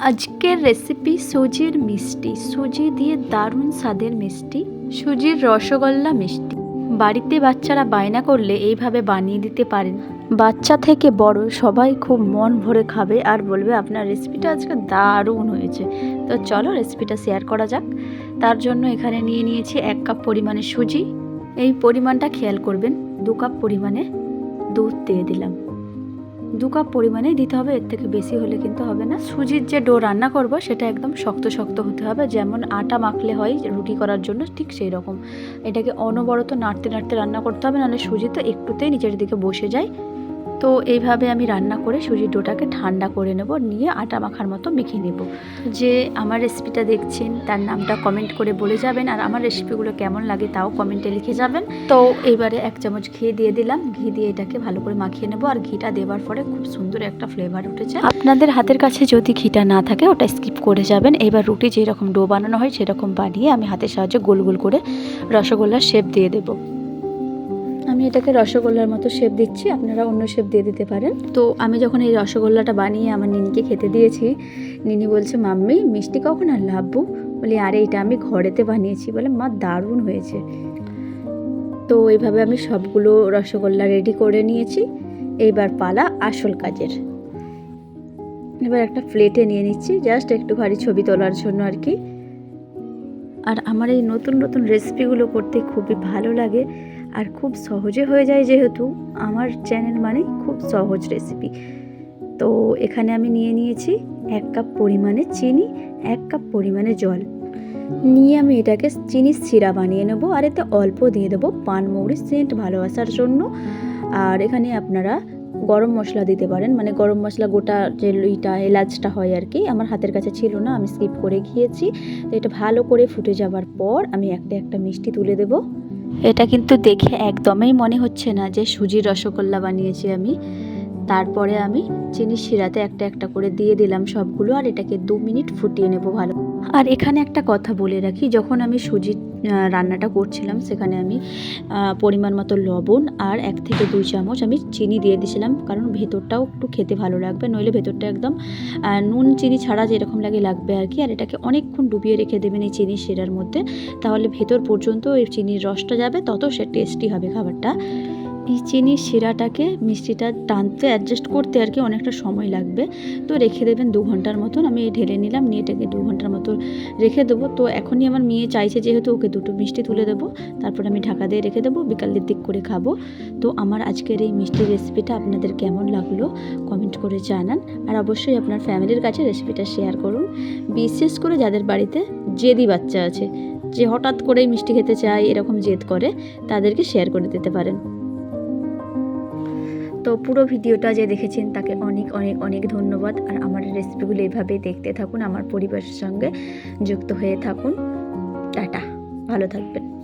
আজকের রেসিপি সুজির মিষ্টি। সুজি দিয়ে দারুণ স্বাদের মিষ্টি। সুজির রসগোল্লা মিষ্টি। বাড়িতে বাচ্চারা বায়না করলে এইভাবে বানিয়ে দিতে পারেন। বাচ্চা থেকে বড় সবাই খুব মন ভরে খাবে আর বলবে, আপনার রেসিপিটা আজকে দারুণ হয়েছে। তো চলো রেসিপিটা শেয়ার করা যাক। তার জন্য এখানে নিয়ে নিয়েছি এক কাপ পরিমাণে সুজি। এই পরিমাণটা খেয়াল করবেন, দু কাপ পরিমাণে দুধ দিয়ে দিলাম। দু কাপ পরিমাণেই দিতে হবে, এর থেকে বেশি হলে কিন্তু হবে না। সুজির যে ডো রান্না করব, সেটা একদম শক্ত শক্ত হতে হবে। যেমন আটা মাখলে হয় রুটি করার জন্য ঠিক সেই রকম। এটাকে অনবরত নাড়তে নাড়তে রান্না করতে হবে, নাহলে সুজি তো একটুতেই নিচের দিকে বসে যায়। তো এইভাবে আমি রান্না করে সুজির ডোটাকে ঠান্ডা করে নেব, নিয়ে আটা মাখার মতো মেখে নেব। যে আমার রেসিপিটা দেখছেন, তার নামটা কমেন্ট করে বলে যাবেন, আর আমার রেসিপিগুলো কেমন লাগে তাও কমেন্টে লিখে যাবেন। তো এইবারে এক চামচ ঘি দিয়ে দিলাম। ঘি দিয়ে এটাকে ভালো করে মাখিয়ে নেব, আর ঘিটা দেওয়ার পরে খুব সুন্দর একটা ফ্লেভার উঠেছে। আপনাদের হাতের কাছে যদি ঘিটা না থাকে, ওটা স্কিপ করে যাবেন। এবার রুটি যেরকম ডো বানানো হয়, সেরকম বানিয়ে আমি হাতের সাহায্যে গোল গোল করে রসগোল্লার শেপ দিয়ে দেবো। আমি এটাকে রসগোল্লার মতো শেপ দিচ্ছি, আপনারা অন্য শেপ দিয়ে দিতে পারেন। তো আমি যখন এই রসগোল্লাটা বানিয়ে আমার নিনিকে খেতে দিয়েছি, নিনি বলছে, মাম্মি, মিষ্টি কখন আর লাভবো বলি, আরে, এটা আমি ঘরেতে বানিয়েছি। বলে, মা, দারুণ হয়েছে। তো এইভাবে আমি সবগুলো রসগোল্লা রেডি করে নিয়েছি। এইবার পালা আসল কাজের। এবার একটা প্লেটে নিয়ে নিচ্ছি জাস্ট একটু ভারী ছবি তোলার জন্য আর কি। আর আমার এই নতুন নতুন রেসিপিগুলো করতে খুবই ভালো লাগে। আর খুব সহজে হয়ে যায় যেহেতু আমার চ্যানেল মানে খুব সহজ রেসিপি তো এখানে আমি নিয়ে নিয়েছি এক কাপ পরিমাণে চিনি, এক কাপ পরিমাণে জল। নিয়ে আমি এটাকে চিনির সিরা বানিয়ে নেব আর এতে অল্প দিয়ে দেবো পানমৌরি সেন্ট ভালোবাসার জন্য। আর এখানে আপনারা গরম মশলা দিতে পারেন মানে গরম মশলা গোটা যে ইটা এলাচটা হয় আর কি, আমার হাতের কাছে ছিল না, আমি স্কিপ করে গিয়েছি। তো এটা ভালো করে ফুটে যাওয়ার পর আমি একটা একটা মিষ্টি তুলে দেবো। এটা কিন্তু দেখে একদমই মনে হচ্ছে না যে সুজির রসগোল্লা বানিয়েছি আমি। তারপরে আমি চিনি শিরাতে একটা একটা করে দিয়ে দিলাম সবগুলো আর এটাকে দু মিনিট ফুটিয়ে নেব ভালো আর এখানে একটা কথা বলে রাখি, যখন আমি সুজির রান্নাটা করছিলাম, সেখানে আমি পরিমাণ মতো লবণ আর এক থেকে দুই চামচ আমি চিনি দিয়ে দিয়েছিলাম, কারণ ভেতরটাও একটু খেতে ভালো লাগবে, নইলে ভেতরটা একদম নুন চিনি ছাড়া যেরকম লাগে লাগবে আর কি, আর এটাকে অনেকক্ষণ ডুবিয়ে রেখে দেবেন এই চিনি সেরার মধ্যে, তাহলে ভেতর পর্যন্ত এই চিনির রসটা যাবে, তত সে টেস্টি হবে খাবারটা। এই চিনির শিরাটাকে মিষ্টিটা টানতে অ্যাডজাস্ট করতে আর কি অনেকটা সময় লাগবে। তো রেখে দেবেন দু ঘণ্টার মতন। আমি ঢেলে নিলাম, নিয়ে এটাকে দু ঘণ্টার মতো রেখে দেবো। তো এখনই আমার মেয়ে চাইছে যেহেতু ওকে দুটো মিষ্টি তুলে দেবো। তারপর আমি ঢাকা দিয়ে রেখে দেবো, বিকালের দিক করে খাব। তো আমার আজকের এই মিষ্টির রেসিপিটা আপনাদের কেমন লাগল কমেন্ট করে জানান। আর অবশ্যই আপনার ফ্যামিলির কাছে রেসিপিটা শেয়ার করুন। বিশেষ করে যাদের বাড়িতে জেদি বাচ্চা আছে, যে হঠাৎ করেই মিষ্টি খেতে চায়, এরকম জেদ করে, তাদেরকে শেয়ার করে দিতে পারেন। তো পুরো ভিডিওটা যে দেখেছেন, তাকে অনেক অনেক অনেক ধন্যবাদ। আর আমার রেসিপিগুলো এভাবে দেখতে থাকুন, আমার পরিবারের সঙ্গে যুক্ত হয়ে থাকুন। টাটা, ভালো থাকবেন।